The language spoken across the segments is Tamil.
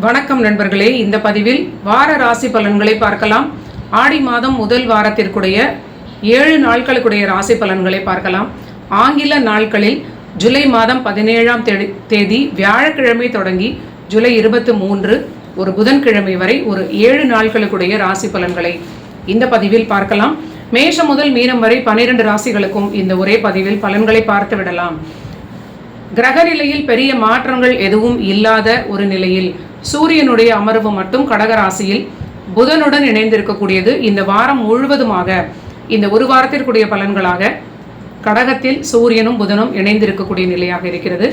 வணக்கம் நண்பர்களே. இந்த பதிவில் வார ராசி பலன்களை பார்க்கலாம். ஆடி மாதம் முதல் வாரத்திற்குடைய ஏழு நாட்களுக்குடைய ராசி பலன்களை பார்க்கலாம். ஆங்கில நாட்களில் ஜூலை மாதம் பதினேழாம் தேதி- தேதி வியாழக்கிழமை தொடங்கி ஜூலை இருபத்தி மூன்று ஒரு புதன்கிழமை வரை ஒரு ஏழு நாட்களுக்குடைய ராசி பலன்களை இந்த பதிவில் பார்க்கலாம். மேஷம் முதல் மீனம் வரை பன்னிரண்டு ராசிகளுக்கும் இந்த ஒரே பதிவில் பலன்களை பார்த்து விடலாம். கிரக நிலையில் பெரிய மாற்றங்கள் எதுவும் இல்லாத ஒரு நிலையில் சூரியனுடைய அமர்வு மட்டும் கடகராசியில் புதனுடன் இணைந்திருக்கக்கூடியது. இந்த வாரம் முழுவதுமாக இந்த ஒரு வாரத்திற்குரிய பலன்களாக கடகத்தில் சூரியனும் புதனும் இணைந்திருக்கக்கூடிய நிலையாக இருக்கிறது.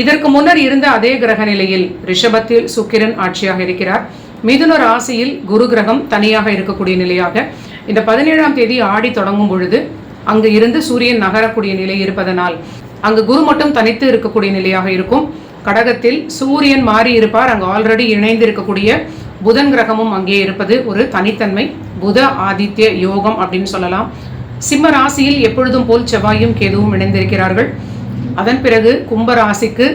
இதற்கு முன்னர் இருந்த அதே கிரக நிலையில் ரிஷபத்தில் சுக்கிரன் ஆட்சியாக இருக்கிறார். மிதுன ராசியில் குரு கிரகம் தனியாக இருக்கக்கூடிய நிலையாக இந்த பதினேழாம் தேதி ஆடி தொடங்கும் பொழுது அங்கு இருந்து சூரியன் நகரக்கூடிய நிலை இருப்பதனால் அங்கு குரு மட்டும் தனித்து இருக்கக்கூடிய நிலையாக இருக்கும். கடகத்தில் சூரியன் மாறி இருப்பார் அங்கு ஆல்ரெடி இணைந்து இருக்கக்கூடிய புதன் கிரகமும் அங்கே இருப்பது ஒரு தனித்தன்மை. புத ஆதித்ய யோகம் அப்படின்னு சொல்லலாம். சிம்ம ராசியில் எப்பொழுதும் போல் செவ்வாயும் கேதுவும் இணைந்திருக்கிறார்கள். அதன் பிறகு கும்ப ராசிக்கு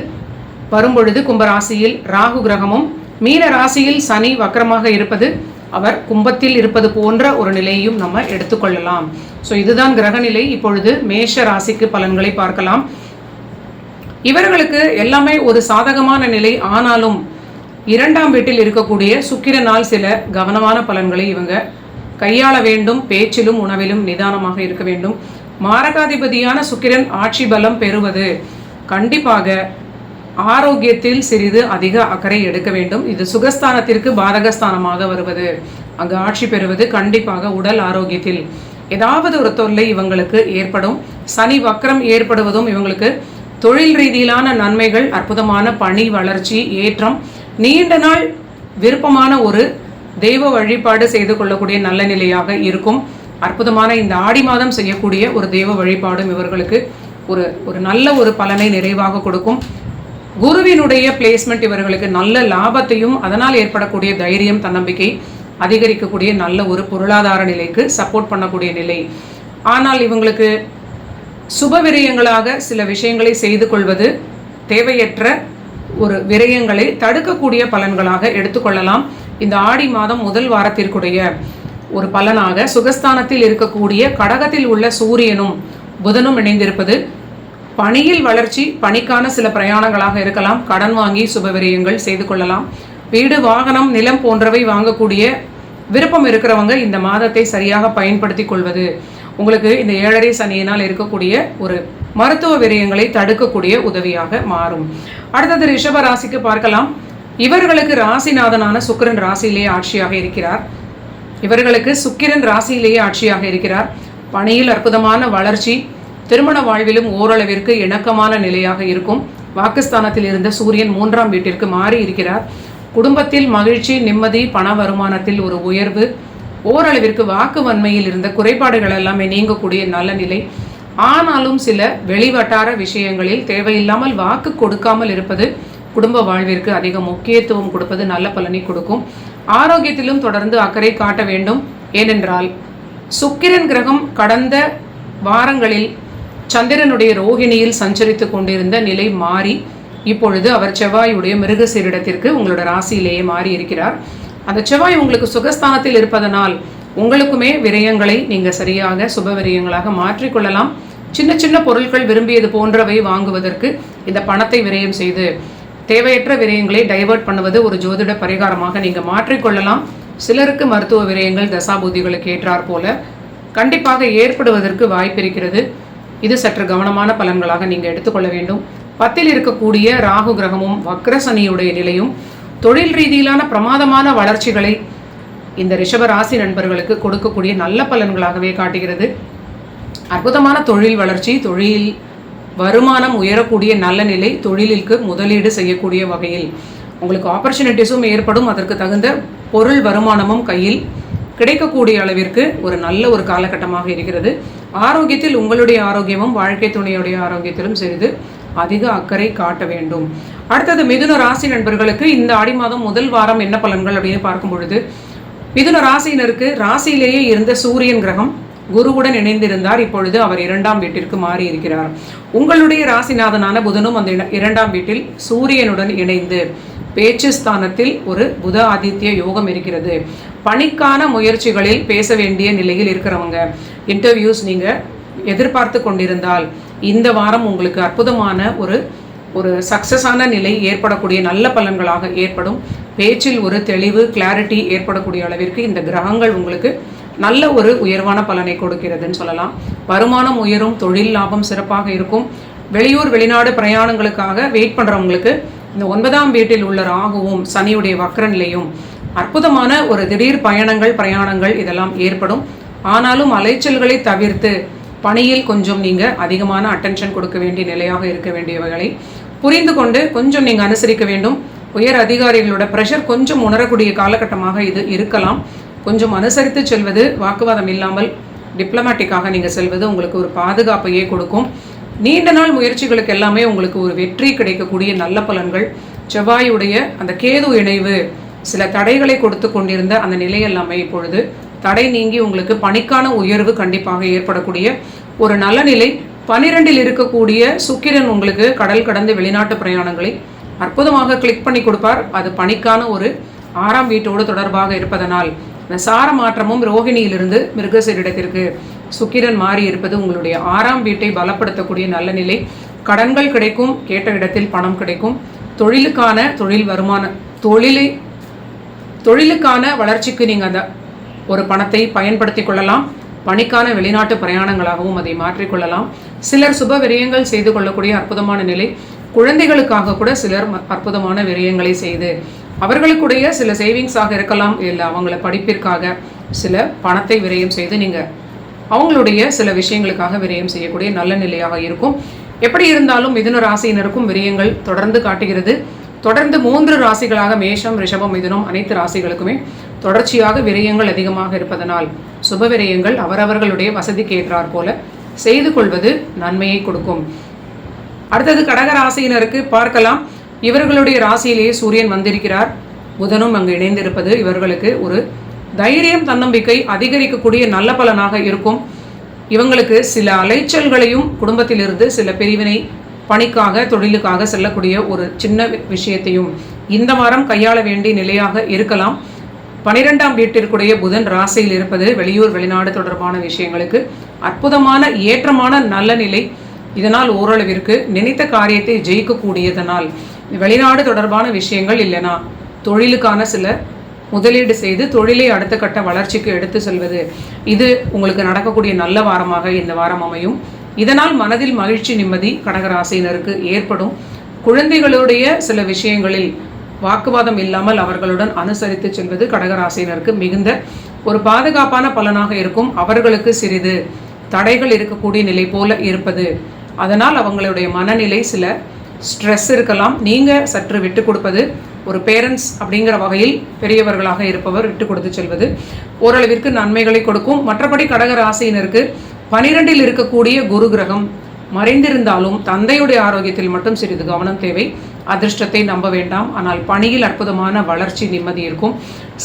வரும்பொழுது கும்ப ராசியில் ராகு கிரகமும் மீன ராசியில் சனி வக்கரமாக இருப்பது அவர் கும்பத்தில் இருப்பது போன்ற ஒரு நிலையையும் நம்ம எடுத்துக்கொள்ளலாம். ஸோ இதுதான் கிரகநிலை. இப்பொழுது மேஷ ராசிக்கு பலன்களை பார்க்கலாம். இவர்களுக்கு எல்லாமே ஒரு சாதகமான நிலை. ஆனாலும் இரண்டாம் வீட்டில் இருக்கக்கூடிய சுக்கிரனால் சில கவனமான பலன்களை இவங்க கையாள வேண்டும். பேச்சிலும் உணவிலும் நிதானமாக இருக்க வேண்டும். மாரகாதிபதியான சுக்கிரன் ஆட்சி பலம் பெறுவது கண்டிப்பாக ஆரோக்கியத்தில் சிறிது அதிக அக்கறை எடுக்க வேண்டும். இது சுகஸ்தானத்திற்கு பாதகஸ்தானமாக வருவது. அங்கு ஆட்சி பெறுவது கண்டிப்பாக உடல் ஆரோக்கியத்தில் ஏதாவது ஒரு தொல்லை இவங்களுக்கு ஏற்படும். சனி வக்கரம் ஏற்படுவதும் இவங்களுக்கு தொழில் ரீதியிலான நன்மைகள் அற்புதமான பணி வளர்ச்சி ஏற்றம் நீண்ட நாள் விருப்பமான ஒரு தெய்வ வழிபாடு செய்து கொள்ளக்கூடிய நல்ல நிலையாக இருக்கும். அற்புதமான இந்த ஆடி மாதம் செய்யக்கூடிய ஒரு தெய்வ வழிபாடும் இவர்களுக்கு ஒரு ஒரு நல்ல ஒரு பலனை நிறைவாக கொடுக்கும். குருவினுடைய பிளேஸ்மெண்ட் இவர்களுக்கு நல்ல லாபத்தையும் அதனால் ஏற்படக்கூடிய தைரியம் தன்னம்பிக்கை அதிகரிக்கக்கூடிய நல்ல ஒரு பொருளாதார நிலைக்கு சப்போர்ட் பண்ணக்கூடிய நிலை. ஆனால் இவங்களுக்கு சுப விரயங்களாக சில விஷயங்களை செய்து கொள்வது தேவையற்ற ஒரு விரயங்களை தடுக்கக்கூடிய பலன்களாக எடுத்துக்கொள்ளலாம் இந்த ஆடி மாதம் முதல் வாரத்திற்குடைய ஒரு பலனாக சுகஸ்தானத்தில் இருக்கக்கூடிய கடகத்தில் உள்ள சூரியனும் புதனும் இணைந்திருப்பது பணியில் வளர்ச்சி பணிக்கான சில பிரயாணங்களாக இருக்கலாம். கடன் வாங்கி சுபவிரயங்கள் செய்து கொள்ளலாம். வீடு வாகனம் நிலம் போன்றவை வாங்கக்கூடிய விருப்பம் இருக்கிறவங்க இந்த மாதத்தை சரியாக பயன்படுத்தி கொள்வது. உங்களுக்கு இந்த ஏழரை சனியினால் இருக்கக்கூடிய ஒரு மருத்துவ விரயங்களை தடுக்கக்கூடிய உதவியாக மாறும். அடுத்தது ரிஷப ராசிக்கு பார்க்கலாம். இவர்களுக்கு ராசிநாதனான சுக்கிரன் ராசியிலேயே ஆட்சியாக இருக்கிறார். இவர்களுக்கு சுக்கிரன் ராசியிலேயே ஆட்சியாக இருக்கிறார். பணியில் அற்புதமான வளர்ச்சி திருமண வாழ்விலும் ஓரளவிற்கு இணக்கமான நிலையாக இருக்கும். வாக்குஸ்தானத்தில் இருந்த சூரியன் மூன்றாம் வீட்டிற்கு மாறி இருக்கிறார் குடும்பத்தில் மகிழ்ச்சி நிம்மதி பண வருமானத்தில் ஒரு உயர்வு ஓரளவிற்கு வாக்கு வன்மையில் இருந்த குறைபாடுகள் எல்லாமே நீங்கக்கூடிய நல்ல நிலை. ஆனாலும் சில வெளிவட்டார விஷயங்களில் தேவையில்லாமல் வாக்கு கொடுக்காமல் இருப்பது குடும்ப வாழ்விற்கு அதிக முக்கியத்துவம் கொடுப்பது நல்ல பலனை கொடுக்கும். ஆரோக்கியத்திலும் தொடர்ந்து அக்கறை காட்ட வேண்டும். ஏனென்றால் சுக்கிரன் கிரகம் கடந்த வாரங்களில் சந்திரனுடைய ரோகிணியில் சஞ்சரித்து கொண்டிருந்த நிலை மாறி இப்பொழுது அவர் செவ்வாயுடைய மிருகசீரிடத்திற்கு உங்களோட ராசியிலேயே மாறி இருக்கிறார் அந்த செவ்வாய் உங்களுக்கு சுகஸ்தானத்தில் இருப்பதனால் உங்களுக்குமே விரயங்களை நீங்கள் சரியாக சுப விரயங்களாக மாற்றிக்கொள்ளலாம். சின்ன சின்ன பொருட்கள் விரும்பியது போன்றவை வாங்குவதற்கு இந்த பணத்தை விரயம் செய்து தேவையற்ற விரயங்களை டைவர்ட் பண்ணுவது ஒரு ஜோதிட பரிகாரமாக நீங்கள் மாற்றிக்கொள்ளலாம். சிலருக்கு மருத்துவ விரயங்கள் தசாபூதிகளுக்கு ஏற்றாற் போல கண்டிப்பாக ஏற்படுவதற்கு வாய்ப்பிருக்கிறது இது சற்று கவனமான பலன்களாக நீங்கள் எடுத்துக்கொள்ள வேண்டும். பத்தில் இருக்கக்கூடிய ராகு கிரகமும் வக்ரசனியுடைய நிலையும் தொழில் ரீதியிலான பிரமாதமான வளர்ச்சிகளை இந்த ரிஷப ராசி நண்பர்களுக்கு கொடுக்கக்கூடிய நல்ல பலன்களாகவே காட்டுகிறது. அற்புதமான தொழில் வளர்ச்சி தொழில் வருமானம் உயரக்கூடிய நல்ல நிலை தொழிலுக்கு முதலீடு செய்யக்கூடிய வகையில் உங்களுக்கு ஆப்பர்ச்சுனிட்டிஸும் ஏற்படும். அதற்கு தகுந்த பொருள் வருமானமும் கையில் கிடைக்கக்கூடிய அளவிற்கு ஒரு நல்ல ஒரு காலகட்டமாக இருக்கிறது. ஆரோக்கியத்தில் உங்களுடைய ஆரோக்கியமும் வாழ்க்கை துணையுடைய ஆரோக்கியத்திலும் சிறிது அதிக அக்கறை காட்ட வேண்டும். அடுத்தது மிதுன ராசி நண்பர்களுக்கு இந்த ஆடி மாதம் முதல் வாரம் என்ன பலன்கள் அப்படின்னு பார்க்கும் பொழுது மிதுன ராசியினருக்கு ராசியிலேயே இருந்த சூரியன் கிரகம் குருவுடன் இணைந்திருந்தார். இப்பொழுது அவர் இரண்டாம் வீட்டிற்கு மாறி இருக்கிறார் உங்களுடைய ராசிநாதனான புதனும் அந்த இரண்டாம் வீட்டில் சூரியனுடன் இணைந்து பேச்சு ஸ்தானத்தில் ஒரு புத ஆதித்ய யோகம் இருக்கிறது. பணிக்கான முயற்சிகளில் பேச வேண்டிய நிலையில் இருக்கிறவங்க இன்டர்வியூஸ் நீங்கள் எதிர்பார்த்து கொண்டிருந்தால் இந்த வாரம் உங்களுக்கு அற்புதமான ஒரு ஒரு சக்ஸஸான நிலை ஏற்படக்கூடிய நல்ல பலன்களாக ஏற்படும். பேச்சில் ஒரு தெளிவு கிளாரிட்டி ஏற்படக்கூடிய அளவிற்கு இந்த கிரகங்கள் உங்களுக்கு நல்ல ஒரு உயர்வான பலனை கொடுக்கிறதுன்னு சொல்லலாம். வருமானம் உயரும் தொழில் லாபம் சிறப்பாக இருக்கும். வெளியூர் வெளிநாடு பிரயாணங்களுக்காக வெயிட் பண்ணுறவங்களுக்கு இந்த ஒன்பதாம் வீட்டில் உள்ள ராகுவும் சனியுடைய வக்ர நிலையும் அற்புதமான ஒரு திடீர் பயணங்கள் பிரயாணங்கள் இதெல்லாம் ஏற்படும். ஆனாலும் அலைச்சல்களை தவிர்த்து பணியில் கொஞ்சம் நீங்கள் அதிகமான அட்டென்ஷன் கொடுக்க வேண்டிய நிலையாக இருக்க வேண்டியவைகளை புரிந்து கொண்டு கொஞ்சம் நீங்கள் அனுசரிக்க வேண்டும். உயர் அதிகாரிகளோட ப்ரெஷர் கொஞ்சம் உணரக்கூடிய காலகட்டமாக இது இருக்கலாம். கொஞ்சம் அனுசரித்து செல்வது வாக்குவாதம் இல்லாமல் டிப்ளமேட்டிக்காக நீங்கள் செல்வது உங்களுக்கு ஒரு பாதுகாப்பையே கொடுக்கும். நீண்ட நாள் முயற்சிகளுக்கு எல்லாமே உங்களுக்கு ஒரு வெற்றி கிடைக்கக்கூடிய நல்ல பலன்கள். செவ்வாயுடைய அந்த கேது இணைவு சில தடைகளை கொடுத்து கொண்டிருந்த அந்த நிலை எல்லாமே இப்பொழுது தடை நீங்கி உங்களுக்கு பணிக்கான உயர்வு கண்டிப்பாக ஏற்படக்கூடிய ஒரு நல்ல நிலை. பனிரெண்டில் இருக்கக்கூடிய சுக்கிரன் உங்களுக்கு கடல் கடந்து வெளிநாட்டு பிரயாணங்களை அற்புதமாக கிளிக் பண்ணி கொடுப்பார். அது பணிக்கான ஒரு ஆறாம் வீட்டோடு தொடர்பாக இருப்பதனால் இந்த சார மாற்றமும் ரோகிணியிலிருந்து மிருகசீரிடத்திற்கு சுக்கிரன் மாறி இருப்பது உங்களுடைய ஆறாம் வீட்டை பலப்படுத்தக்கூடிய நல்ல நிலை. கடன்கள் கிடைக்கும் கேட்ட இடத்தில் பணம் கிடைக்கும். தொழிலுக்கான தொழில் வருமான தொழிலை தொழிலுக்கான வளர்ச்சிக்கு நீங்கள் அந்த ஒரு பணத்தை பயன்படுத்தி கொள்ளலாம். பணிக்கான வெளிநாட்டு பிரயாணங்களாகவும் அதை மாற்றிக்கொள்ளலாம் சிலர் சுப விரயங்கள் செய்து கொள்ளக்கூடிய அற்புதமான நிலை. குழந்தைகளுக்காக கூட சிலர் அற்புதமான விரயங்களை செய்து அவர்களுக்குடைய சில சேவிங்ஸாக இருக்கலாம். இல்லை அவங்கள படிப்பிற்காக சில பணத்தை விரயம் செய்து நீங்கள் அவங்களுடைய சில விஷயங்களுக்காக விரயம் செய்யக்கூடிய நல்ல நிலையாக இருக்கும். எப்படி இருந்தாலும் மிதுன ராசியினருக்கும் விரயங்கள் தொடர்ந்து காட்டுகிறது. தொடர்ந்து மூன்று ராசிகளாக மேஷம் ரிஷபம் மிதுனம் அனைத்து ராசிகளுக்குமே தொடர்ச்சியாக விரயங்கள் அதிகமாக இருப்பதனால் சுப விரயங்கள் அவரவர்களுடைய வசதிக்கு ஏற்றாற் போல செய்து கொள்வது நன்மையை கொடுக்கும். அடுத்தது கடக ராசியினருக்கு பார்க்கலாம். இவர்களுடைய ராசியிலேயே சூரியன் வந்திருக்கிறார். புதனும் அங்கு இணைந்திருப்பது இவர்களுக்கு ஒரு தைரியம் தன்னம்பிக்கை அதிகரிக்கக்கூடிய நல்ல பலனாக இருக்கும். இவங்களுக்கு சில அலைச்சல்களையும் குடும்பத்திலிருந்து சில பிரிவினை பணிக்காக தொழிலுக்காக செல்லக்கூடிய ஒரு சின்ன விஷயத்தையும் இந்த வாரம் கையாள வேண்டிய நிலையாக இருக்கலாம். பனிரெண்டாம் வீட்டிற்குடைய புதன் ராசியில் இருப்பது வெளியூர் வெளிநாடு தொடர்பான விஷயங்களுக்கு அற்புதமான ஏற்றமான நல்ல நிலை. இதனால் ஓரளவிற்கு நினைத்த காரியத்தை ஜெயிக்கக்கூடியதனால் வெளிநாடு தொடர்பான விஷயங்கள் இல்லைனா தொழிலுக்கான சில முதலீடு செய்து தொழிலை அடுத்த கட்ட வளர்ச்சிக்கு எடுத்து செல்வது. இது உங்களுக்கு நடக்கக்கூடிய நல்ல வாரமாக இந்த வாரம் அமையும். இதனால் மனதில் மகிழ்ச்சி நிம்மதி கடகராசினருக்கு ஏற்படும். குழந்தைகளுடைய சில விஷயங்களில் வாக்குவாதம் இல்லாமல் அவர்களுடன் அனுசரித்து செல்வது கடகராசினருக்கு மிகுந்த ஒரு பாதுகாப்பான பலனாக இருக்கும். அவர்களுக்கு சிறிது தடைகள் இருக்கக்கூடிய நிலை போல இருப்பது. அதனால் அவங்களுடைய மனநிலை சில ஸ்ட்ரெஸ் இருக்கலாம். நீங்கள் சற்று விட்டு கொடுப்பது ஒரு பேரண்ட்ஸ் அப்படிங்கிற வகையில் பெரியவர்களாக இருப்பவர் விட்டு கொடுத்து செல்வது. ஓரளவிற்கு நன்மைகளை கொடுக்கும். மற்றபடி கடக ராசியினருக்கு பனிரெண்டில் இருக்கக்கூடிய குரு கிரகம் மறைந்திருந்தாலும் தந்தையுடைய ஆரோக்கியத்தில் மட்டும் சிறிது கவனம் தேவை. அதிர்ஷ்டத்தை நம்ப வேண்டாம். ஆனால் பணியில் அற்புதமான வளர்ச்சி நிம்மதி இருக்கும்.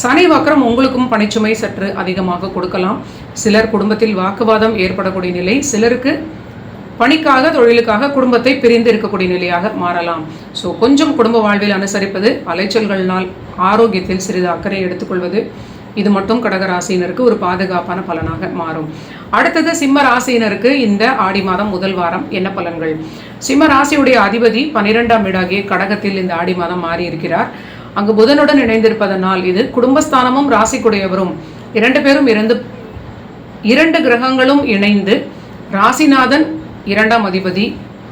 சனி வக்கரம் உங்களுக்கும் பணிச்சுமை சற்று அதிகமாக கொடுக்கலாம். சிலர் குடும்பத்தில் வாக்குவாதம் ஏற்படக்கூடிய நிலை சிலருக்கு பணிக்காக தொழிலுக்காக குடும்பத்தை பிரிந்து இருக்கக்கூடிய நிலையாக மாறலாம். ஸோ கொஞ்சம் குடும்ப வாழ்வில் அனுசரிப்பது அலைச்சல்கள்னால் ஆரோக்கியத்தில் சிறிது அக்கறை எடுத்துக்கொள்வது. இது மட்டும் கடக ராசியினருக்கு ஒரு பாதுகாப்பான பலனாக மாறும். அடுத்தது சிம்ம ராசியினருக்கு இந்த ஆடி மாதம் முதல் வாரம் என்ன பலன்கள்? சிம்ம ராசியுடைய அதிபதி பன்னிரெண்டாம் வீடாகிய கடகத்தில் இந்த ஆடி மாதம் மாறி இருக்கிறார் அங்கு புதனுடன் இணைந்திருப்பதனால் இது குடும்பஸ்தானமும் ராசிக்குடையவரும் இரண்டு பேரும் இருந்து இரண்டு கிரகங்களும் இணைந்து ராசிநாதன் இரண்டாம் அதிபதி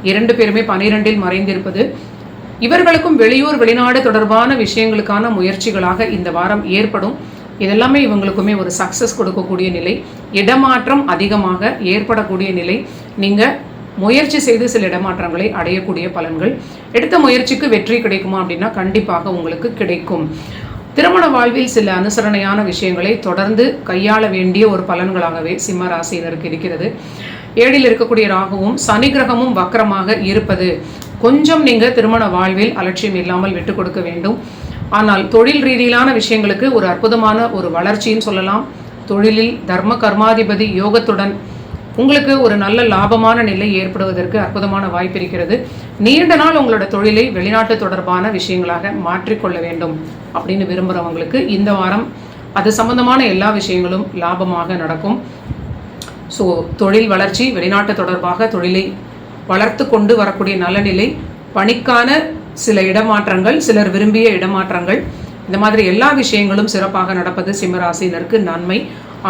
இரண்டு பேருமே பனிரெண்டில் மறைந்திருப்பது இவர்களுக்கும் வெளியூர் வெளிநாடு தொடர்பான விஷயங்களுக்கான முயற்சிகளாக இந்த வாரம் ஏற்படும். இதெல்லாமே இவங்களுக்குமே ஒரு சக்ஸஸ் கொடுக்கக்கூடிய நிலை. இடமாற்றம் அதிகமாக ஏற்படக்கூடிய நிலை. நீங்கள் முயற்சி செய்து சில இடமாற்றங்களை அடையக்கூடிய பலன்கள். எடுத்த முயற்சிக்கு வெற்றி கிடைக்குமா அப்படின்னா கண்டிப்பாக உங்களுக்கு கிடைக்கும். திருமண வாழ்வில் சில அனுசரணையான விஷயங்களை தொடர்ந்து கையாள வேண்டிய ஒரு பலன்களாகவே சிம்ம ராசியினருக்கு இருக்கிறது. ஏழில் இருக்கக்கூடிய ராகுவும் சனி கிரகமும் வக்கரமாக இருப்பது. கொஞ்சம் நீங்கள் திருமண வாழ்வில் அலட்சியம் இல்லாமல் விட்டு கொடுக்க வேண்டும். ஆனால் தொழில் ரீதியிலான விஷயங்களுக்கு ஒரு அற்புதமான ஒரு வளர்ச்சின்னு சொல்லலாம். தொழிலில் தர்ம கர்மாதிபதி யோகத்துடன் உங்களுக்கு ஒரு நல்ல லாபமான நிலை ஏற்படுவதற்கு அற்புதமான வாய்ப்பு இருக்கிறது. நீண்ட நாள் உங்களோட தொழிலை வெளிநாட்டு தொடர்பான விஷயங்களாக மாற்றிக்கொள்ள வேண்டும் அப்படின்னு விரும்புகிறவங்களுக்கு இந்த வாரம் அது சம்பந்தமான எல்லா விஷயங்களும் லாபமாக நடக்கும். ஸோ தொழில் வளர்ச்சி வெளிநாட்டு தொடர்பாக தொழிலை வளர்த்து கொண்டு வரக்கூடிய நல்ல நிலை பணிக்கான சில இடமாற்றங்கள் சிலர் விரும்பிய இடமாற்றங்கள். இந்த மாதிரி எல்லா விஷயங்களும் சிறப்பாக நடப்பது சிம்மராசினருக்கு நன்மை.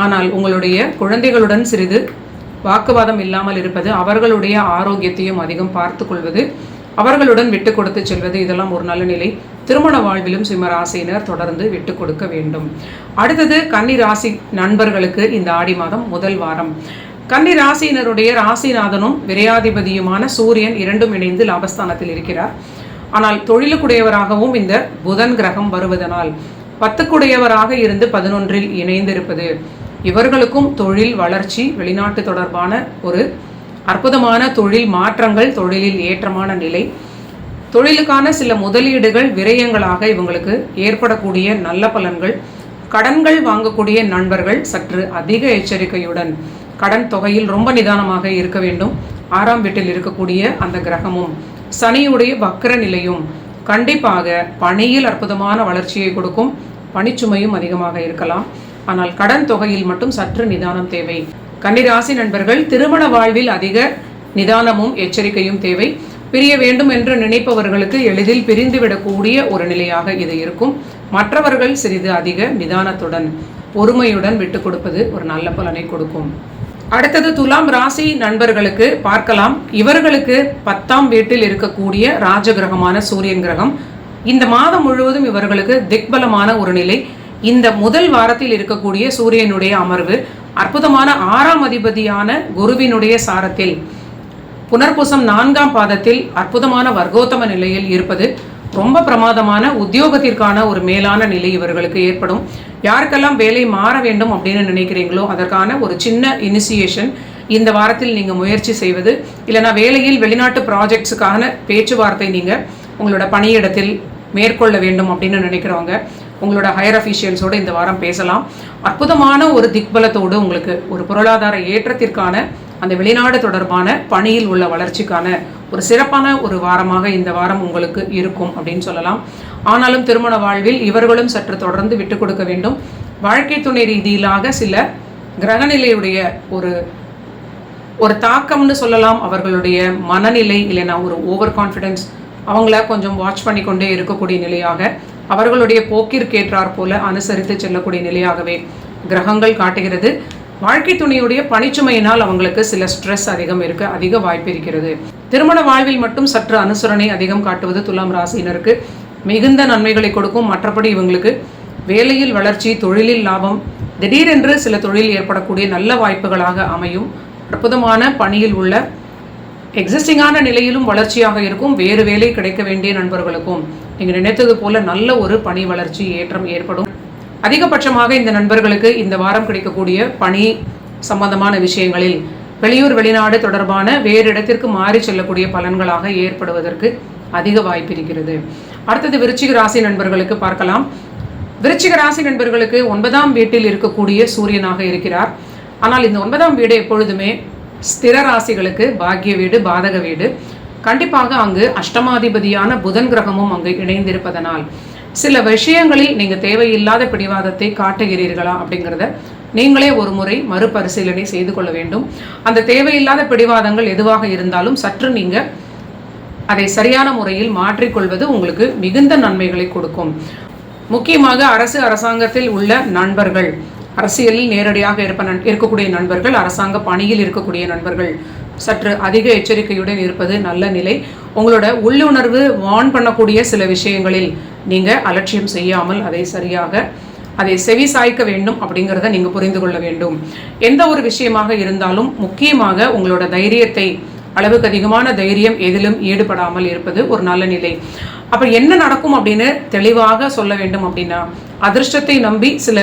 ஆனால் உங்களுடைய குழந்தைகளுடன் சிறிது வாக்குவாதம் இல்லாமல் இருப்பது அவர்களுடைய ஆரோக்கியத்தையும் அதிகம் பார்த்து கொள்வது அவர்களுடன் விட்டு கொடுத்து செல்வது இதெல்லாம் ஒரு நல்ல நிலை. திருமண வாழ்விலும் சிம்மராசினர் தொடர்ந்து விட்டு கொடுக்க வேண்டும். அடுத்தது கன்னி ராசி நண்பர்களுக்கு இந்த ஆடி மாதம் முதல் வாரம். கன்னி ராசியினருடைய ராசிநாதனும் விரையாதிபதியுமான சூரியன் இரண்டும் இணைந்து லாபஸ்தானத்தில் இருக்கிறார். ஆனால் தொழிலுக்குடையவராகவும் இந்த புதன் கிரகம் வருவதனால் பத்துக்குடையவராக இருந்து பதினொன்றில் இணைந்திருப்பது. இவர்களுக்கும் தொழில் வளர்ச்சி வெளிநாட்டு தொடர்பான ஒரு அற்புதமான தொழில் மாற்றங்கள் தொழிலில் ஏற்றமான நிலை. தொழிலுக்கான சில முதலீடுகள் விரயங்களாக இவங்களுக்கு ஏற்படக்கூடிய நல்ல பலன்கள். கடன்கள் வாங்கக்கூடிய நண்பர்கள் சற்று அதிக எச்சரிக்கையுடன் கடன் தொகையில் ரொம்ப நிதானமாக இருக்க வேண்டும். ஆறாம் வீட்டில் இருக்கக்கூடிய அந்த கிரகமும் சனியுடைய வக்கர நிலையும் கண்டிப்பாக பணியில் அற்புதமான வளர்ச்சியை கொடுக்கும். பணிச்சுமையும் அதிகமாக இருக்கலாம். ஆனால் கடன் தொகையில் மட்டும் சற்று நிதானம் தேவை. கன்னிராசி நண்பர்கள் திருமண வாழ்வில் அதிக நிதானமும் எச்சரிக்கையும் தேவை. பிரிய வேண்டும் என்று நினைப்பவர்களுக்கு எளிதில் பிரிந்துவிடக்கூடிய ஒரு நிலையாக இது இருக்கும். மற்றவர்கள் சிறிது அதிக நிதானத்துடன் பொறுமையுடன் விட்டு கொடுப்பது ஒரு நல்ல பலனை கொடுக்கும். அடுத்தது துலாம் ராசி நண்பர்களுக்கு பார்க்கலாம். இவர்களுக்கு பத்தாம் வீட்டில் இருக்கக்கூடிய ராஜகிரகமான சூரியன் கிரகம். இந்த மாதம் முழுவதும் இவர்களுக்கு திக்பலமான ஒரு நிலை. இந்த முதல் வாரத்தில் இருக்கக்கூடிய சூரியனுடைய அமர்வு அற்புதமான ஆறாம் அதிபதியான குருவினுடைய சாரத்தில். புனர்பூசம் நான்காம் பாதத்தில் அற்புதமான வர்க்கோத்தம நிலையில் இருப்பது. ரொம்ப பிரமாதமான உத்தியோகத்திற்கான ஒரு மேலான நிலை இவர்களுக்கு ஏற்படும். யாருக்கெல்லாம் வேலை மாற வேண்டும் அப்படின்னு நினைக்கிறீங்களோ அதற்கான ஒரு சின்ன இனிசியேஷன் இந்த வாரத்தில் நீங்கள் முயற்சி செய்வது. இல்லைனா வேலையில் வெளிநாட்டு ப்ராஜெக்ட்ஸுக்கான பேச்சுவார்த்தை நீங்கள் உங்களோட பணியிடத்தில் மேற்கொள்ள வேண்டும் அப்படின்னு நினைக்கிறவங்க உங்களோட ஹையர் அஃபீஷியல்ஸோடு இந்த வாரம் பேசலாம். அற்புதமான ஒரு திக்பலத்தோடு உங்களுக்கு ஒரு பொருளாதார ஏற்றத்திற்கான அந்த வெளிநாடு தொடர்பான பணியில் உள்ள வளர்ச்சிக்கான ஒரு சிறப்பான ஒரு வாரமாக இந்த வாரம் உங்களுக்கு இருக்கும் அப்படின்னு சொல்லலாம். ஆனாலும் திருமண வாழ்வில் இவர்களும் சற்று தொடர்ந்து விட்டு கொடுக்க வேண்டும். வாழ்க்கை துணை ரீதியிலாக சில கிரகநிலையுடைய ஒரு ஒரு தாக்கம்னு சொல்லலாம். அவர்களுடைய மனநிலை இல்லைன்னா ஒரு ஓவர் கான்ஃபிடென்ஸ் அவங்கள கொஞ்சம் வாட்ச் பண்ணி கொண்டே இருக்கக்கூடிய நிலையாக அவர்களுடைய போக்கிற்கேற்றார் போல அனுசரித்து செல்லக்கூடிய நிலையாகவே கிரகங்கள் காட்டுகிறது. வாழ்க்கை துணையுடைய பணிச்சுமையினால் அவங்களுக்கு சில ஸ்ட்ரெஸ் அதிகம் இருக்க அதிக வாய்ப்பு இருக்கிறது. திருமண வாழ்வில் மட்டும் சற்று அனுசரணை அதிகம் காட்டுவது துலாம் ராசியினருக்கு மிகுந்த நன்மைகளை கொடுக்கும். மற்றபடி இவங்களுக்கு வேலையில் வளர்ச்சி தொழிலில் லாபம் திடீரென்று சில தொழில் ஏற்படக்கூடிய நல்ல வாய்ப்புகளாக அமையும். அற்புதமான பணியில் உள்ள எக்ஸிஸ்டிங்கான நிலையிலும் வளர்ச்சியாக இருக்கும். வேறு வேலை கிடைக்க வேண்டிய நண்பர்களுக்கும் நீங்கள் நினைத்தது போல நல்ல ஒரு பணி வளர்ச்சி ஏற்றம் ஏற்படும். அதிகபட்சமாக இந்த நண்பர்களுக்கு இந்த வாரம் கிடைக்கக்கூடிய பணி சம்பந்தமான விஷயங்களில் வெளியூர் வெளிநாடு தொடர்பான வேறு இடத்திற்கு மாறி செல்லக்கூடிய பலன்களாக ஏற்படுவதற்கு அதிக வாய்ப்பு இருக்கிறது. அடுத்தது விருச்சிக ராசி நண்பர்களுக்கு பார்க்கலாம். விருச்சிக ராசி நண்பர்களுக்கு ஒன்பதாம் வீட்டில் இருக்கக்கூடிய சூரியனாக இருக்கிறார். ஆனால் இந்த ஒன்பதாம் வீடு எப்பொழுதுமே ஸ்திர ராசிகளுக்கு பாக்கிய வீடு பாதக வீடு. கண்டிப்பாக அங்கு அஷ்டமாதிபதியான புதன் கிரகமும் அங்கு இணைந்திருப்பதனால் சில விஷயங்களில் நீங்கள் தேவையில்லாத பிடிவாதத்தை காட்டுகிறீர்களா அப்படிங்கிறத நீங்களே ஒரு முறை மறுபரிசீலனை செய்து கொள்ள வேண்டும். அந்த தேவையில்லாத பிடிவாதங்கள் எதுவாக இருந்தாலும் சற்று நீங்கள் அதை சரியான முறையில் மாற்றிக்கொள்வது உங்களுக்கு மிகுந்த நன்மைகளை கொடுக்கும். முக்கியமாக அரசு அரசாங்கத்தில் உள்ள நண்பர்கள் அரசியலில் நேரடியாக இருப்ப இருக்கக்கூடிய நண்பர்கள் அரசாங்க பணியில் இருக்கக்கூடிய நண்பர்கள் சற்று அதிக எச்சரிக்கையுடன் இருப்பது நல்ல நிலை. உங்களோட உள்ளுணர்வு வான் பண்ணக்கூடிய சில விஷயங்களில் நீங்கள் அலட்சியம் செய்யாமல் அதை சரியாக அதை செவி சாய்க்க வேண்டும் அப்படிங்கிறத நீங்கள் புரிந்து கொள்ள வேண்டும். எந்த ஒரு விஷயமாக இருந்தாலும் முக்கியமாக உங்களோட தைரியத்தை அளவுக்கு அதிகமான தைரியம் எதிலும் ஈடுபடாமல் இருப்பது ஒரு நல்ல நிலை. அப்போ என்ன நடக்கும் அப்படின்னு தெளிவாக சொல்ல வேண்டும் அப்படின்னா அதிர்ஷ்டத்தை நம்பி சில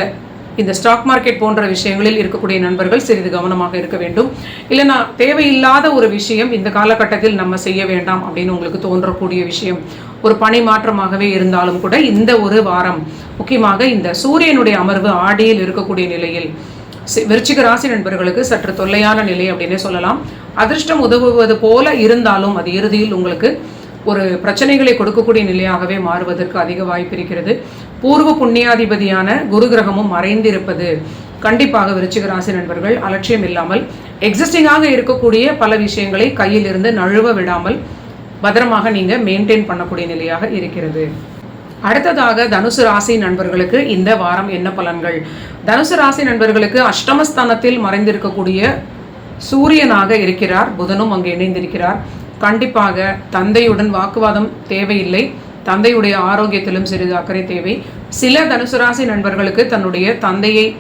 இந்த ஸ்டாக் மார்க்கெட் போன்ற விஷயங்களில் இருக்கக்கூடிய நண்பர்கள் சிறிது கவனமாக இருக்க வேண்டும். இல்லைனா தேவையில்லாத ஒரு விஷயம் இந்த காலகட்டத்தில் நம்ம செய்ய வேண்டாம் அப்படின்னு உங்களுக்கு தோன்றக்கூடிய விஷயம். ஒரு பணி மாற்றமாகவே இருந்தாலும் கூட இந்த ஒரு வாரம் முக்கியமாக இந்த சூரியனுடைய அமர்வு ஆடியில் இருக்கக்கூடிய நிலையில் விருச்சிக ராசி நண்பர்களுக்கு சற்று தொல்லையான நிலை அப்படின்னே சொல்லலாம். அதிர்ஷ்டம் உதவுவது போல இருந்தாலும் அது இறுதியில் உங்களுக்கு ஒரு பிரச்சனைகளை கொடுக்கக்கூடிய நிலையாகவே மாறுவதற்கு அதிக வாய்ப்பு இருக்கிறது. பூர்வ புண்ணியாதிபதியான குரு கிரகமும் மறைந்திருப்பது கண்டிப்பாக விருச்சிக ராசி நண்பர்கள் அலட்சியம் இல்லாமல் எக்ஸிஸ்டிங்காக இருக்கக்கூடிய பல விஷயங்களை கையில் இருந்து நழுவ விடாமல் பத்திரமாக நீங்கள் மெயின்டைன் பண்ணக்கூடிய நிலையாக இருக்கிறது. அடுத்ததாக தனுசு ராசி நண்பர்களுக்கு இந்த வாரம் என்ன பலன்கள்? தனுசு ராசி நண்பர்களுக்கு அஷ்டமஸ்தானத்தில் மறைந்திருக்கக்கூடிய சூரியனாக இருக்கிறார். புதனும் அங்கு இணைந்திருக்கிறார். கண்டிப்பாக தந்தையுடன் வாக்குவாதம் தேவையில்லை. தந்தையுடைய ஆரோக்கியத்திலும் சிறிது அக்கறை தேவை. சில தனுசு ராசி நண்பர்களுக்கு தன்னுடைய தந்தையை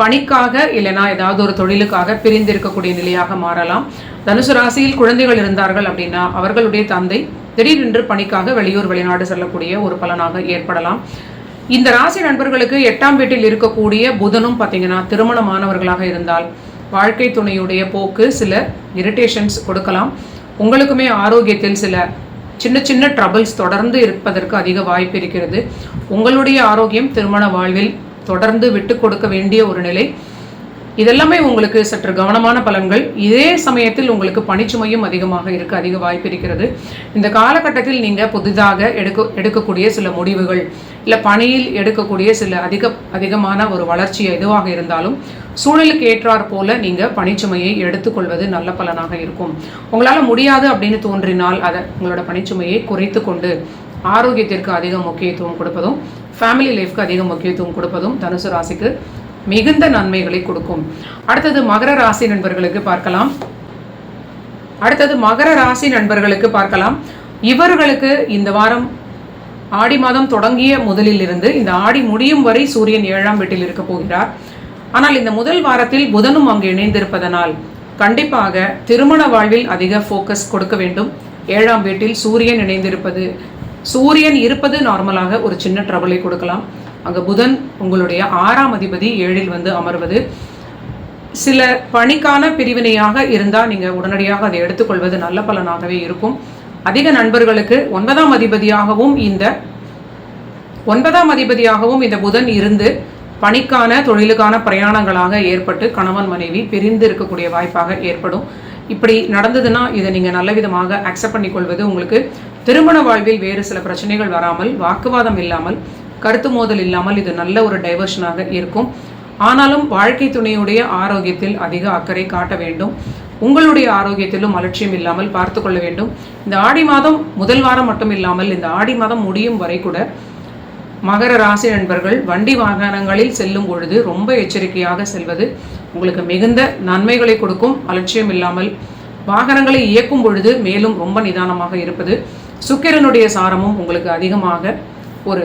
பணிக்காக இல்லைனா ஏதாவது ஒரு தொழிலுக்காக பிரிந்திருக்கக்கூடிய நிலையாக மாறலாம். தனுசு ராசியில் குழந்தைகள் இருந்தார்கள் அப்படின்னா அவர்களுடைய தந்தை திடீரென்று பணிக்காக வெளியூர் வெளிநாடு செல்லக்கூடிய ஒரு பலனாக ஏற்படலாம். இந்த ராசி நண்பர்களுக்கு எட்டாம் வீட்டில் இருக்கக்கூடிய புதனும் பார்த்தீங்கன்னா திருமணமானவர்களாக இருந்தால் வாழ்க்கை துணையுடைய போக்கு சில இரிட்டேஷன்ஸ் கொடுக்கலாம். உங்களுக்குமே ஆரோக்கியத்தில் சில சின்ன சின்ன ட்ரபிள்ஸ் தொடர்ந்து இருப்பதற்கு அதிக வாய்ப்பு இருக்கிறது. உங்களுடைய ஆரோக்கியம் திருமண வாழ்வில் தொடர்ந்து விட்டு கொடுக்க வேண்டிய ஒரு நிலை. இதெல்லாமே உங்களுக்கு சற்று கவனமான பலன்கள். இதே சமயத்தில் உங்களுக்கு பணிச்சுமையும் அதிகமாக இருக்க அதிக வாய்ப்பு இருக்கிறது. இந்த காலகட்டத்தில் நீங்கள் புதிதாக எடுக்க எடுக்கக்கூடிய சில முடிவுகள் இல்லை பணியில் எடுக்கக்கூடிய சில அதிக அதிகமான ஒரு வளர்ச்சி எதுவாக இருந்தாலும் சூழலுக்கு ஏற்றாற் போல நீங்கள் பணிச்சுமையை எடுத்துக்கொள்வது நல்ல பலனாக இருக்கும். உங்களால் முடியாது அப்படின்னு தோன்றினால் அதை உங்களோட பணிச்சுமையை குறைத்து கொண்டு ஆரோக்கியத்திற்கு அதிக முக்கியத்துவம் கொடுப்பதும் ஃபேமிலி லைஃப்க்கு அதிக முக்கியத்துவம் கொடுப்பதும் தனுசு ராசிக்கு மிகுந்த நன்மைகளை கொடுக்கும். அடுத்தது மகர ராசி நண்பர்களுக்கு பார்க்கலாம். அடுத்தது மகர ராசி நண்பர்களுக்கு பார்க்கலாம். இவர்களுக்கு இந்த வாரம் ஆடி மாதம் தொடங்கிய முதலில் இருந்து இந்த ஆடி முடியும் வரை சூரியன் ஏழாம் வீட்டில் இருக்க போகிறார். ஆனால் இந்த முதல் வாரத்தில் புதனும் அங்கு இணைந்திருப்பதனால் கண்டிப்பாக திருமண வாழ்வில் அதிக ஃபோக்கஸ் கொடுக்க வேண்டும். ஏழாம் வீட்டில் சூரியன் இணைந்திருப்பது சூரியன் இருப்பது நார்மலாக ஒரு சின்ன ட்ரபிளை கொடுக்கலாம். அங்கே புதன் உங்களுடைய ஆறாம் அதிபதி ஏழில் வந்து அமர்வது. சில பணிக்கான பிரிவினையாக இருந்தால் நீங்கள் உடனடியாக அதை எடுத்துக்கொள்வது நல்ல பலனாகவே இருக்கும். அதிக நண்பர்களுக்கு ஒன்பதாம் அதிபதியாகவும் இந்த ஒன்பதாம் அதிபதியாகவும் இந்த புதன் இருந்து பணிக்கான தொழிலுக்கான பிரயாணங்களாக ஏற்பட்டு கணவன் மனைவி பிரிந்து இருக்கக்கூடிய வாய்ப்பாக ஏற்படும். இப்படி நடந்ததுன்னா இதை நீங்கள் நல்ல விதமாக அக்செப்ட் பண்ணிக்கொள்வது உங்களுக்கு திருமண வாழ்வில் வேறு சில பிரச்சனைகள் வராமல் வாக்குவாதம் இல்லாமல் கருத்து மோதல் இல்லாமல் இது நல்ல ஒரு டைவர்ஷனாக இருக்கும். ஆனாலும் வாழ்க்கை துணையுடைய ஆரோக்கியத்தில் அதிக அக்கறை காட்ட வேண்டும். உங்களுடைய ஆரோக்கியத்திலும் அலட்சியம் இல்லாமல் பார்த்து கொள்ள வேண்டும். இந்த ஆடி மாதம் முதல் வாரம் மட்டும் இல்லாமல் இந்த ஆடி மாதம் முடியும் வரை கூட மகர ராசி நண்பர்கள் வண்டி வாகனங்களில் செல்லும் பொழுது ரொம்ப எச்சரிக்கையாக செல்வது உங்களுக்கு மிகுந்த நன்மைகளை கொடுக்கும். அலட்சியம் இல்லாமல் வாகனங்களை இயக்கும் பொழுது மேலும் ரொம்ப நிதானமாக இருப்பது சுக்கிரனுடைய சாரமும் உங்களுக்கு அதிகமாக ஒரு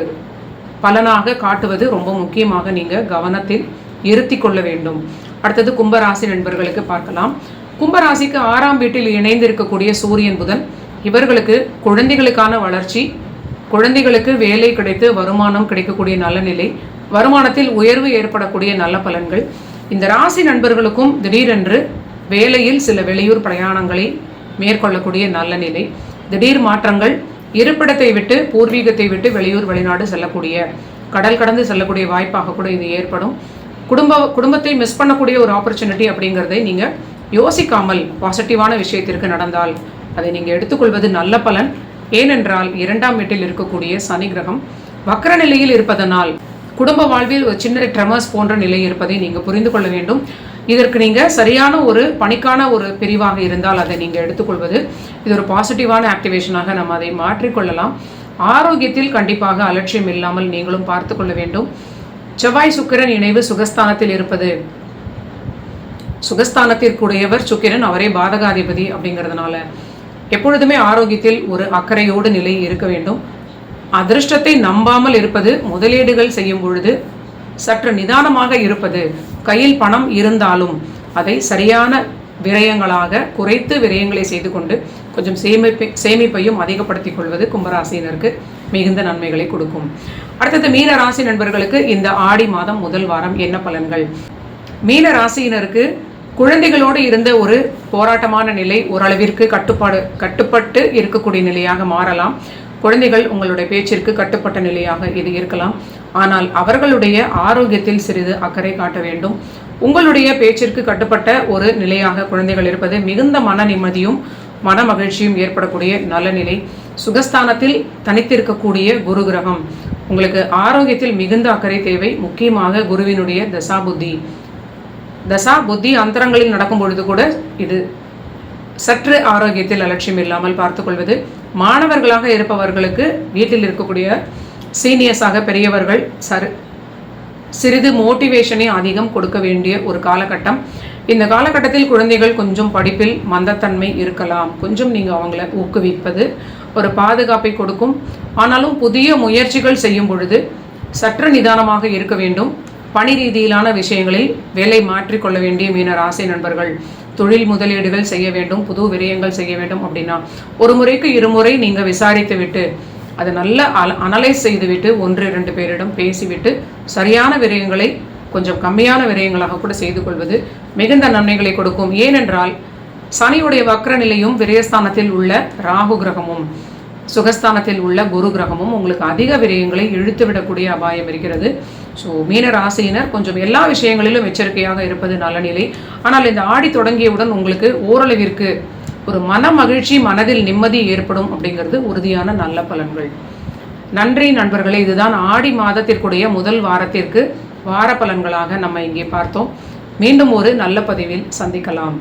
பலனாக காட்டுவது ரொம்ப முக்கியமாக நீங்கள் கவனத்தில் இருத்தி கொள்ள வேண்டும். அடுத்தது கும்பராசி நண்பர்களுக்கு பார்க்கலாம். கும்பராசிக்கு ஆறாம் வீட்டில் இணைந்திருக்கக்கூடிய சூரியன் புதன் இவர்களுக்கு குழந்தைகளுக்கான வளர்ச்சி குழந்தைகளுக்கு வேலை கிடைத்து வருமானம் கிடைக்கக்கூடிய நல்ல நிலை வருமானத்தில் உயர்வு ஏற்படக்கூடிய நல்ல பலன்கள். இந்த ராசி நண்பர்களுக்கும் திடீரென்று வேலையில் சில வெளியூர் பிரயாணங்களை மேற்கொள்ளக்கூடிய நல்ல நிலை. திடீர் மாற்றங்கள் இருப்பிடத்தை விட்டு பூர்வீகத்தை விட்டு வெளியூர் வெளிநாடு செல்லக்கூடிய கடல் கடந்து செல்லக்கூடிய வாய்ப்பாக கூட இது ஏற்படும். குடும்ப குடும்பத்தை மிஸ் பண்ணக்கூடிய ஒரு ஆப்பர்ச்சுனிட்டி அப்படிங்கிறதை நீங்கள் யோசிக்காமல் பாசிட்டிவான விஷயத்திற்கு நடந்தால் அதை நீங்கள் எடுத்துக்கொள்வது நல்ல பலன். ஏனென்றால் இரண்டாம் வீட்டில் இருக்கக்கூடிய சனி கிரகம் வக்கர நிலையில் இருப்பதனால் குடும்ப வாழ்வில் ஒரு சின்ன ட்ரெமர்ஸ் போன்ற நிலை இருப்பதை நீங்கள் புரிந்து கொள்ள வேண்டும். இதற்கு நீங்கள் சரியான ஒரு பணிக்கான ஒரு பிரிவாக இருந்தால் அதை நீங்கள் எடுத்துக்கொள்வது. இது ஒரு பாசிட்டிவான ஆக்டிவேஷனாக நம்ம அதை மாற்றிக்கொள்ளலாம். ஆரோக்கியத்தில் கண்டிப்பாக அலட்சியம் இல்லாமல் நீங்களும் பார்த்து கொள்ள வேண்டும். செவ்வாய் சுக்கிரன் இணைவு சுகஸ்தானத்தில் இருப்பது. சுகஸ்தானத்திற்குடையவர் சுக்கிரன் அவரே பாதகாதிபதி அப்படிங்கிறதுனால எப்பொழுதுமே ஆரோக்கியத்தில் ஒரு அக்கறையோடு நிலை இருக்க வேண்டும். அதிர்ஷ்டத்தை நம்பாமல் இருப்பது முதலீடுகள் செய்யும் பொழுது சற்று நிதானமாக இருப்பது கையில் பணம் இருந்தாலும் அதை சரியான விரயங்களாக குறைத்து விரயங்களை செய்து கொண்டு கொஞ்சம் சேமிப்பை சேமிப்பையும் அதிகப்படுத்திக் கொள்வது கும்பராசினருக்கு மிகுந்த நன்மைகளை கொடுக்கும். அடுத்தது மீன ராசி நண்பர்களுக்கு இந்த ஆடி மாதம் முதல் வாரம் என்ன பலன்கள்? மீன ராசியினருக்கு குழந்தைகளோடு இருந்த ஒரு போராட்டமான நிலை ஓரளவிற்கு கட்டுப்பாடு கட்டுப்பட்டு இருக்கக்கூடிய நிலையாக மாறலாம். குழந்தைகள் உங்களுடைய பேச்சிற்கு கட்டுப்பட்ட நிலையாக இது இருக்கலாம். ஆனால் அவர்களுடைய ஆரோக்கியத்தில் சிறிது அக்கறை காட்ட வேண்டும். உங்களுடைய பேச்சிற்கு கட்டுப்பட்ட ஒரு நிலையாக குழந்தைகள் இருப்பது மிகுந்த மன நிம்மதியும் மன மகிழ்ச்சியும் ஏற்படக்கூடிய நல்ல நிலை. சுகஸ்தானத்தில் தனித்திருக்கக்கூடிய குரு கிரகம். உங்களுக்கு ஆரோக்கியத்தில் மிகுந்த அக்கறை தேவை. முக்கியமாக குருவினுடைய தசா புத்தி தசா புத்தி அந்தரங்களில் நடக்கும் பொழுது கூட இது சற்று ஆரோக்கியத்தில் அலட்சியம் இல்லாமல் பார்த்துக்கொள்வது. மாணவர்களாக இருப்பவர்களுக்கு வீட்டில் இருக்கக்கூடிய சீனியர்ஸாக பெரியவர்கள் சரு சிறிது மோட்டிவேஷனை அதிகம் கொடுக்க வேண்டிய ஒரு காலகட்டம். இந்த காலகட்டத்தில் குழந்தைகள் கொஞ்சம் படிப்பில் மந்தத்தன்மை இருக்கலாம். கொஞ்சம் நீங்கள் அவங்கள ஊக்குவிப்பது ஒரு பாதுகாப்பை கொடுக்கும். ஆனாலும் புதிய முயற்சிகள் செய்யும் பொழுது சற்று நிதானமாக இருக்க வேண்டும். பணி ரீதியிலான விஷயங்களில் வேலை மாற்றிக்கொள்ள வேண்டிய மீன ராசி நண்பர்கள் தொழில் முதலீடுகள் செய்ய வேண்டும் புது விரயங்கள் செய்ய வேண்டும் அப்படின்னா ஒரு முறைக்கு இருமுறை நீங்கள் விசாரித்து விட்டு அதை நல்ல அல அனலைஸ் செய்துவிட்டு ஒன்று இரண்டு பேரிடம் பேசிவிட்டு சரியான விரயங்களை கொஞ்சம் கம்மியான விரயங்களாக கூட செய்து கொள்வது மிகுந்த நன்மைகளை கொடுக்கும். ஏனென்றால் சனியுடைய வக்ர நிலையும் விரயஸ்தானத்தில் உள்ள ராகு கிரகமும் சுகஸ்தானத்தில் உள்ள குரு கிரகமும் உங்களுக்கு அதிக விரயங்களை இழுத்து விடக்கூடிய அபாயம் இருக்கிறது. ஸோ மீன ராசியினர் கொஞ்சம் எல்லா விஷயங்களிலும் எச்சரிக்கையாக இருப்பது நல்ல நிலை. ஆனால் இந்த ஆடி தொடங்கியவுடன் உங்களுக்கு ஓரளவிற்கு ஒரு மன மகிழ்ச்சி மனதில் நிம்மதி ஏற்படும் அப்படிங்கிறது உறுதியான நல்ல பலன்கள். நன்றி நண்பர்களே இதுதான் ஆடி மாதத்திற்குடைய முதல் வாரத்திற்கு வார பலன்களாக நம்ம இங்கே பார்த்தோம். மீண்டும் ஒரு நல்ல பதிவில் சந்திக்கலாம்.